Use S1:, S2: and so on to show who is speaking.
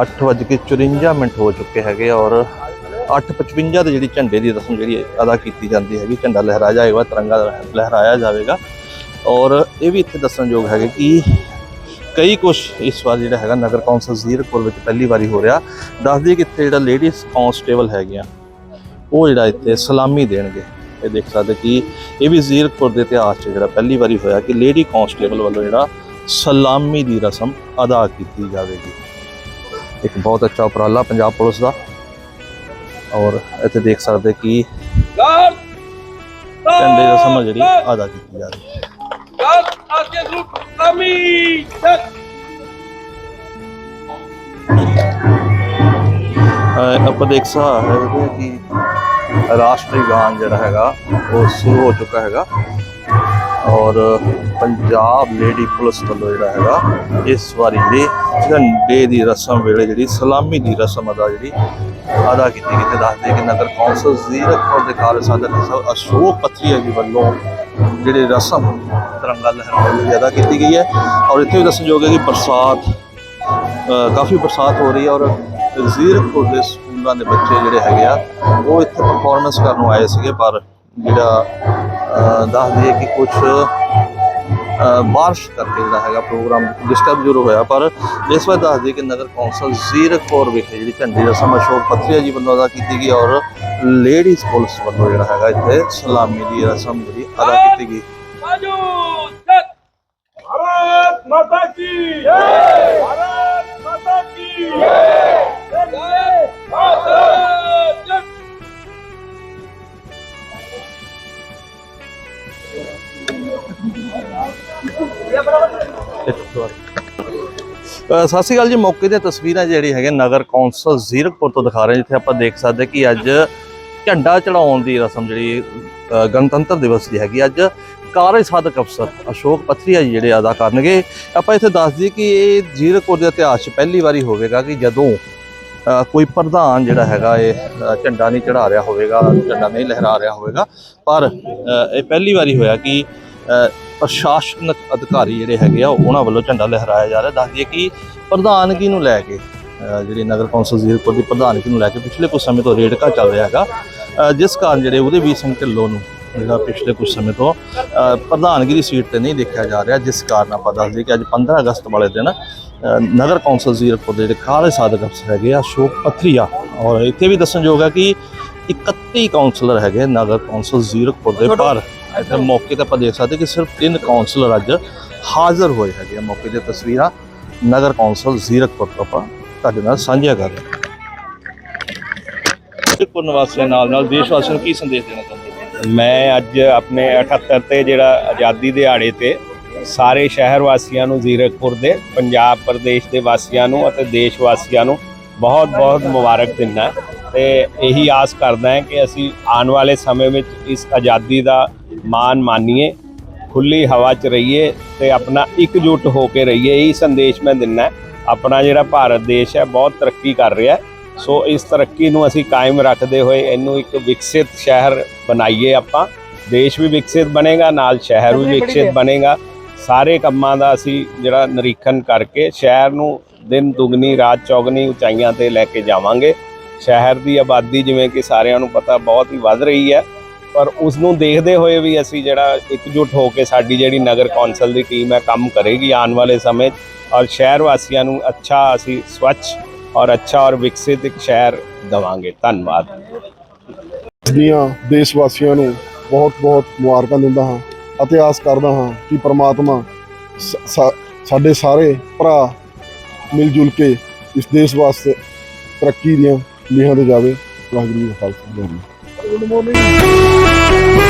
S1: 8:54 minute ਹੋ ਚੁੱਕੇ ਹੈਗੇ ਔਰ 8:55 ਦੇ ਜਿਹੜੀ ਝੰਡੇ ਦੀ ਰਸਮ ਜਿਹੜੀ ਅਦਾ ਕੀਤੀ ਜਾਂਦੀ ਹੈਗੀ, ਝੰਡਾ ਲਹਿਰਾਇਆ ਜਾਏਗਾ, ਤਿਰੰਗਾ ਲਹਿਰਾਇਆ ਜਾਵੇਗਾ ਔਰ ਇਹ ਵੀ ਇੱਥੇ ਦੱਸਣਯੋਗ ਹੈਗੇ ਕਿ ਕਈ ਕੁਝ ਇਸ ਵਾਰ ਜਿਹੜਾ ਹੈਗਾ ਨਗਰ ਕੌਂਸਲ ਜ਼ੀਰਕਪੁਰ ਵਿੱਚ ਪਹਿਲੀ ਵਾਰੀ ਹੋ ਰਿਹਾ। ਦੱਸ ਦਈਏ ਕਿ ਇੱਥੇ ਜਿਹੜਾ ਲੇਡੀਜ਼ ਕਾਂਸਟੇਬਲ ਹੈਗੀਆਂ, ਉਹ ਜਿਹੜਾ ਇੱਥੇ ਸਲਾਮੀ ਦੇਣਗੇ। ਇਹ ਦੇਖ ਸਕਦੇ ਕਿ ਇਹ ਵੀ ਜ਼ੀਰਕਪੁਰ ਦੇ ਇਤਿਹਾਸ 'ਚ ਜਿਹੜਾ ਪਹਿਲੀ ਵਾਰੀ ਹੋਇਆ ਕਿ ਲੇਡੀ ਕਾਂਸਟੇਬਲ ਵੱਲੋਂ ਜਿਹੜਾ ਸਲਾਮੀ ਦੀ ਰਸਮ ਅਦਾ ਕੀਤੀ ਜਾਵੇਗੀ। ਇੱਕ ਬਹੁਤ ਅੱਛਾ ਉਪਰਾਲਾ ਪੰਜਾਬ ਪੁਲਿਸ ਦਾ। ਔਰ ਇੱਥੇ ਦੇਖ ਸਕਦੇ ਕਿ ਝੰਡੇ ਦੀ ਰਸਮ ਆ ਜਿਹੜੀ ਅਦਾ ਕੀਤੀ ਜਾ ਰਹੀ ਹੈ।
S2: ਆਗੇ ਗਰੁੱਪ ਅਮੀ
S1: ਆਪਾਂ ਦੇਖ ਸਕਦੇ ਕਿ ਰਾਸ਼ਟਰੀ ਗਾਨ ਜਿਹੜਾ ਹੈਗਾ ਉਹ ਸ਼ੁਰੂ ਹੋ ਚੁੱਕਾ ਹੈਗਾ। ਔਰ ਪੰਜਾਬ ਲੇਡੀ ਪੁਲਿਸ ਵੱਲੋਂ ਜਿਹੜਾ ਹੈਗਾ ਇਸ ਵਾਰੀ ਜਿਹੜੀ ਝੰਡੇ ਦੀ ਰਸਮ ਵੇਲੇ ਜਿਹੜੀ ਸਲਾਮੀ ਦੀ ਰਸਮ ਅਦਾ ਜਿਹੜੀ ਅਦਾ ਕੀਤੀ ਗਈ ਤੇ ਦੱਸਦੇ ਕਿ ਨਗਰ ਕੌਂਸਲ ਜ਼ੀਰਕਪੁਰ ਦੇ ਖਾਲਸਾ ਸਾਧਕ ਅਸ਼ੋਕ ਪਥਰੀਆ ਜੀ ਵੱਲੋਂ ਜਿਹੜੀ ਰਸਮ ਤਿਰੰਗਾ ਲਹਿਰਾਉਣ ਦੀ ਅਦਾ ਕੀਤੀ ਗਈ ਹੈ ਔਰ ਇੱਥੇ ਵੀ ਦੱਸਣਯੋਗ ਹੈ ਕਿ ਬਰਸਾਤ ਕਾਫੀ ਬਰਸਾਤ ਹੋ ਰਹੀ ਹੈ ਔਰ ਜ਼ੀਰਕਪੁਰ ਦੇ ਸਕੂਲਾਂ ਦੇ ਬੱਚੇ ਜਿਹੜੇ ਹੈਗੇ ਆ ਉਹ ਇੱਥੇ ਪਰਫਾਰਮੈਂਸ ਕਰਨ ਨੂੰ ਆਏ ਸੀਗੇ ਪਰ ਜਿਹੜਾ ਅ, ਕਿ ਕੁਝ ਬਾਰਿਸ਼ ਕਰਕੇ ਜਿਹੜਾ ਹੈਗਾ ਪ੍ਰੋਗਰਾਮ ਡਿਸਟਰਬ ਜ਼ਰੂਰ ਹੋਇਆ ਪਰ ਇਸ ਵਾਰ ਦੱਸ ਦਈਏ ਕਿ ਨਗਰ ਕੌਂਸਲ ਜ਼ੀਰਕਪੁਰ ਵਿਖੇ ਜਿਹੜੀ ਝੰਡੀ ਰਸਮ ਅਸ਼ੋਕ ਪਥਰੀਆ ਜੀ ਵੱਲੋਂ ਅਦਾ ਕੀਤੀ ਗਈ ਔਰ ਲੇਡੀਜ਼ ਪੁਲਿਸ ਵੱਲੋਂ ਜਿਹੜਾ ਹੈਗਾ ਇੱਥੇ ਸਲਾਮੀ ਦੀ ਰਸਮ ਜਿਹੜੀ ਅਦਾ ਕੀਤੀ ਗਈ।
S2: ਬਾਜੂ ਚੱਕ ਭਾਰਤ ਮਾਤਾ ਕੀ ਜੈ! ਭਾਰਤ ਮਾਤਾ ਕੀ ਜੈ!
S1: ਸਤਿ ਸ਼੍ਰੀ ਅਕਾਲ ਜੀ। ਮੌਕੇ ਦੀਆਂ ਤਸਵੀਰਾਂ ਜਿਹੜੀ ਹੈਗੇ ਨਗਰ ਕੌਂਸਲ ਜ਼ੀਰਕਪੁਰ ਤੋਂ ਦਿਖਾ ਰਹੇ ਜਿੱਥੇ ਆਪਾਂ ਦੇਖ ਸਕਦੇ ਕਿ ਅੱਜ ਝੰਡਾ ਚੜਾਉਣ ਦੀ ਰਸਮ ਜਿਹੜੀ ਗਣਤੰਤਰ ਦਿਵਸ ਦੀ ਹੈਗੀ। ਅੱਜ ਕਾਰਜ ਸਾਧਕ ਅਫਸਰ ਅਸ਼ੋਕ ਪਥਰੀਆ ਜੀ ਜਿਹੜੇ ਅਦਾ ਕਰਨਗੇ। ਆਪਾਂ ਇੱਥੇ ਦੱਸ ਦਈਏ ਕਿ ਇਹ ਜ਼ੀਰਕਪੁਰ ਦੇ ਇਤਿਹਾਸ 'ਚ ਪਹਿਲੀ ਵਾਰੀ ਹੋਵੇਗਾ ਕਿ ਜਦੋਂ ਅ, ਕੋਈ ਪ੍ਰਧਾਨ ਜਿਹੜਾ ਹੈਗਾ ਇਹ ਝੰਡਾ ਨਹੀਂ ਚੜਾ ਰਿਹਾ ਹੋਵੇਗਾ ਝੰਡਾ ਨਹੀਂ ਲਹਿਰਾ ਰਿਹਾ ਹੋਵੇਗਾ। ਪਰ ਇਹ ਪਹਿਲੀ ਵਾਰੀ ਹੋਇਆ ਕਿ ਪ੍ਰਸ਼ਾਸਨਿਕ ਅਧਿਕਾਰੀ ਜਿਹੜੇ ਹੈਗੇ ਆ ਉਹਨਾਂ ਵੱਲੋਂ ਝੰਡਾ ਲਹਿਰਾਇਆ ਜਾ ਰਿਹਾ। ਦੱਸ ਦਈਏ ਕਿ ਪ੍ਰਧਾਨਗੀ ਨੂੰ ਲੈ ਕੇ ਜਿਹੜੀ ਨਗਰ ਕੌਂਸਲ ਜ਼ੀਰਕਪੁਰ ਦੀ ਪ੍ਰਧਾਨਗੀ ਨੂੰ ਲੈ ਕੇ ਪਿਛਲੇ ਕੁਝ ਸਮੇਂ ਤੋਂ ਰੇੜਕਾ ਚੱਲ ਰਿਹਾ ਹੈਗਾ। ਜਿਸ ਕਾਰਨ ਜਿਹੜੇ ਉਹਦੇ ਸਿੰਘ ਢਿੱਲੋਂ ਨੂੰ ਜਿਹੜਾ ਪਿਛਲੇ ਕੁਝ ਸਮੇਂ ਤੋਂ ਪ੍ਰਧਾਨਗੀ ਦੀ ਸੀਟ ਤੇ ਨਹੀਂ ਦੇਖਿਆ ਜਾ ਰਿਹਾ ਜਿਸ ਕਾਰਨ ਆਪਾਂ ਦੱਸ ਦਈਏ ਕਿ ਅੱਜ 15 ਅਗਸਤ ਵਾਲੇ ਦਿਨ ਨਗਰ ਕੌਂਸਲ ਜ਼ੀਰਕਪੁਰ ਦੇ ਜਿਹੜੇ ਕਾਰਜ ਸਾਧਕ ਅਫਸਰ ਹੈਗੇ ਆ ਅਸ਼ੋਕ ਪਥਰੀਆ ਔਰ ਇੱਥੇ ਵੀ ਦੱਸਣਯੋਗ ਹੈ ਕਿ 31 ਕਾਉਂਸਲਰ ਹੈਗੇ ਨਗਰ ਕੌਂਸਲ ਜ਼ੀਰਕਪੁਰ ਦੇ ਪਰ ਇੱਥੇ ਮੌਕੇ ਤੇ ਆਪਾਂ ਦੇਖ ਸਕਦੇ ਕਿ ਸਿਰਫ ਤਿੰਨ ਕਾਉਂਸਲਰ ਅੱਜ ਹਾਜ਼ਰ ਹੋਏ ਹੈਗੇ ਆ। ਮੌਕੇ ਦੀਆਂ ਤਸਵੀਰਾਂ ਨਗਰ ਕੌਂਸਲ ਜ਼ੀਰਕਪੁਰ ਤੋਂ ਆਪਾਂ ਤੁਹਾਡੇ ਨਾਲ ਸਾਂਝੀਆਂ ਕਰ ਰਹੇ ਜ਼ੀਰਕਪੁਰ ਨਿਵਾਸੀਆਂ ਨਾਲ ਨਾਲ ਦੇਸ਼ ਵਾਸੀਆਂ ਨੂੰ ਕੀ ਸੰਦੇਸ਼ ਦੇਣਾ ਚਾਹੁੰਦੇ
S3: ਮੈਂ ਅੱਜ ਆਪਣੇ 78 ਤੇ ਜਿਹੜਾ ਆਜ਼ਾਦੀ ਦਿਹਾੜੇ ਤੇ ਸਾਰੇ ਸ਼ਹਿਰ ਵਾਸੀਆਂ ਨੂੰ ਜ਼ੀਰਕਪੁਰ ਦੇ, ਪੰਜਾਬ ਪ੍ਰਦੇਸ਼ ਦੇ ਵਾਸੀਆਂ ਨੂੰ ਅਤੇ ਦੇਸ਼ ਵਾਸੀਆਂ ਨੂੰ ਬਹੁਤ-ਬਹੁਤ ਮੁਬਾਰਕ ਦਿੰਦਾ ਹੈ। ਤੇ ਇਹੀ ਆਸ ਕਰਦਾ ਹਾਂ ਕਿ ਅਸੀਂ ਆਉਣ ਵਾਲੇ ਸਮੇਂ ਵਿੱਚ ਇਸ ਆਜ਼ਾਦੀ ਦਾ ਮਾਣ ਮਾਨੀਏ ਖੁੱਲੀ ਹਵਾ 'ਚ ਰਹੀਏ ਤੇ ਆਪਣਾ ਇਕਜੁੱਟ ਹੋ ਕੇ ਰਹੀਏ ਇਹੀ ਸੰਦੇਸ਼ ਮੈਂ ਦਿੰਦਾ ਹੈ। ਆਪਣਾ ਜਿਹੜਾ ਭਾਰਤ ਦੇਸ਼ ਹੈ ਬਹੁਤ ਤਰੱਕੀ ਕਰ ਰਿਹਾ ਹੈ। ਸੋ ਇਸ ਤਰੱਕੀ ਨੂੰ ਅਸੀਂ ਕਾਇਮ ਰੱਖਦੇ ਹੋਏ ਇਹਨੂੰ ਇੱਕ ਵਿਕਸਿਤ ਸ਼ਹਿਰ ਬਣਾਈਏ ਆਪਾਂ। ਦੇਸ਼ ਵੀ ਵਿਕਸਿਤ ਬਣੇਗਾ ਨਾਲ ਸ਼ਹਿਰ ਵੀ ਵਿਕਸਿਤ ਬਣੇਗਾ। ਸਾਰੇ ਕੰਮਾਂ ਦਾ ਅਸੀਂ ਜਿਹੜਾ ਨਿਰੀਖਣ ਕਰਕੇ ਸ਼ਹਿਰ ਨੂੰ ਦਿਨ ਦੁਗਣੀ ਰਾਤ ਚੌਗਣੀ ਉਚਾਈਆਂ ਤੇ ਲੈ ਕੇ ਜਾਵਾਂਗੇ। ਸ਼ਹਿਰ ਦੀ ਆਬਾਦੀ ਜਿਵੇਂ ਕਿ ਸਾਰਿਆਂ ਨੂੰ ਪਤਾ ਬਹੁਤ ਹੀ ਵੱਧ ਰਹੀ ਹੈ। ਪਰ ਉਸ ਨੂੰ ਦੇਖਦੇ ਹੋਏ ਵੀ ਅਸੀਂ ਜਿਹੜਾ ਇਕਜੁੱਟ ਹੋ ਕੇ ਸਾਡੀ ਜਿਹੜੀ ਨਗਰ ਕੌਂਸਲ ਦੀ ਟੀਮ ਹੈ, ਕੰਮ ਕਰੇਗੀ ਆਉਣ ਵਾਲੇ ਸਮੇਂ ਔਰ ਸ਼ਹਿਰ ਵਾਸੀਆਂ ਨੂੰ ਅੱਛਾ ਅਸੀਂ ਸਵੱਛ ਔਰ ਅੱਛਾ ਔਰ ਵਿਕਸਿਤ ਇੱਕ ਸ਼ਹਿਰ ਦਵਾਂਗੇ। ਧੰਨਵਾਦ।
S4: ਦੀਆਂ ਦੇਸ਼ ਵਾਸੀਆਂ ਨੂੰ ਬਹੁਤ-ਬਹੁਤ ਮੁਬਾਰਕਾਂ ਦਿੰਦਾ ਹਾਂ ਅਤੇ ਆਸ ਕਰਦਾ ਹਾਂ ਕਿ ਪ੍ਰਮਾਤਮਾ ਸ- ਸਾਡੇ ਸਾਰੇ ਭਰਾ ਮਿਲ ਜੁਲ ਕੇ ਇਸ ਦੇਸ਼ ਵਾਸਤੇ ਤਰੱਕੀ ਦੀਆਂ ਲੀਹਾਂ ਤੇ ਜਾਵੇ। ਵਾਹਿਗੁਰੂ ਜੀ ਖਾਲਸਾ, ਵਾਹਿਗੁਰੂ ਜੀ ਕੀ ਫਤਿਹ।